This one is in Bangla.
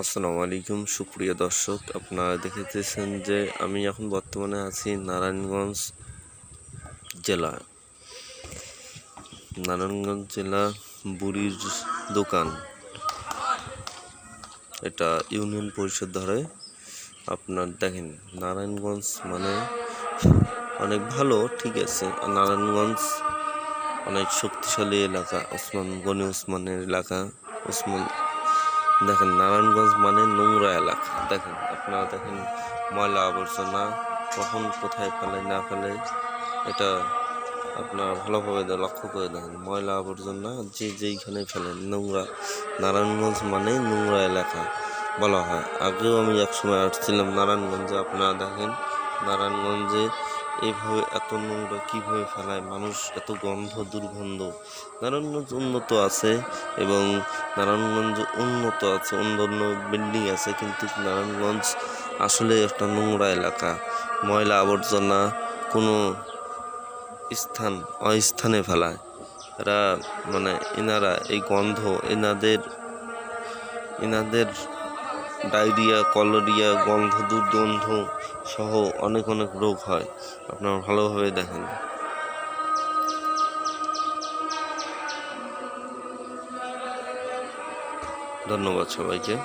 আসসালামু আলাইকুম। সুপ্রিয় দর্শক, আপনারা দেখেতেছেন যে আমি এখন বর্তমানে আছি নারায়ণগঞ্জ জেলা। নারায়ণগঞ্জ জেলা বুড়ির দোকান। এটা ইউনিয়ন পরিষদ ধরে আপনার দেখেন, নারায়ণগঞ্জ মানে অনেক ভালো, ঠিক আছে। নারায়ণগঞ্জ অনেক শক্তিশালী এলাকা, ওসমান গনি ওসমানের এলাকা, ওসমান দেখেন, নারায়ণগঞ্জ মানে নোংরা এলাকা। দেখেন, আপনারা দেখেন ময়লা আবর্জনা কখন কোথায় ফেলে, না ফেলে, এটা আপনারা ভালোভাবে লক্ষ্য করে দেখেন। ময়লা আবর্জনা যে যেইখানে ফেলেন নোংরা, নারায়ণগঞ্জ মানে নোংরা এলাকা বলা হয়। আগেও আমি একসময় আসছিলাম নারায়ণগঞ্জে, আপনারা দেখেন, নারায়ণগঞ্জে এইভাবে এত নোংরা কীভাবে ফেলায়? মানুষ এত গন্ধ দুর্গন্ধ। নারায়ণগঞ্জ উন্নত আছে এবং নারায়ণগঞ্জ উন্নত আছে, অন্য অন্য বিল্ডিং আছে, কিন্তু নারায়ণগঞ্জ আসলে একটা নোংরা এলাকা। ময়লা আবর্জনা কোনো স্থান অস্থানে ফেলায়। এরা মানে এনারা এই গন্ধ, এনাদের এনাদের ডায়রিয়া কলেরিয়া গন্ধ দুর্গন্ধ সহ অনেক অনেক রোগ হয়। আপনারা ভালোভাবে দেখেন। ধন্যবাদ সবাইকে।